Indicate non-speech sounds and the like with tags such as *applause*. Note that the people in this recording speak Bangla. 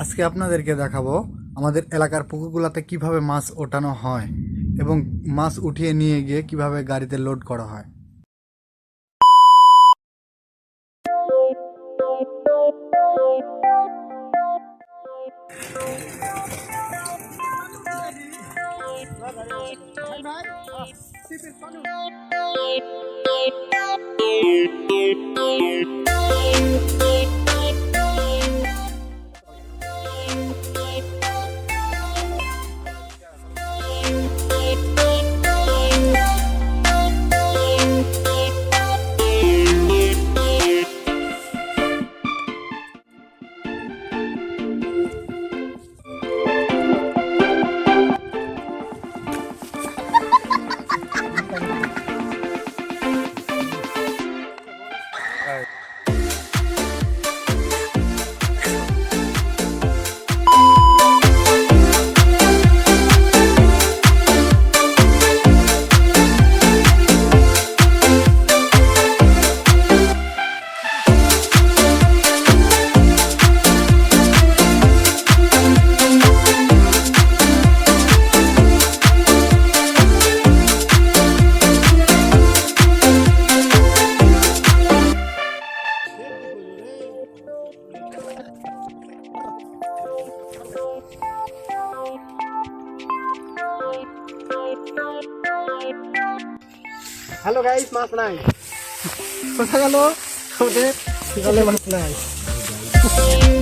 আজকে আপনাদেরকে দেখাবো আমাদের এলাকার পুকুরগুলোতে কীভাবে মাছ ওঠানো হয় এবং মাছ উঠিয়ে নিয়ে গিয়ে কীভাবে গাড়িতে লোড করা হয়। হ্যালো গাইস মাছ নাই কোথায় গেল? আমাদের মাছ নাই *laughs*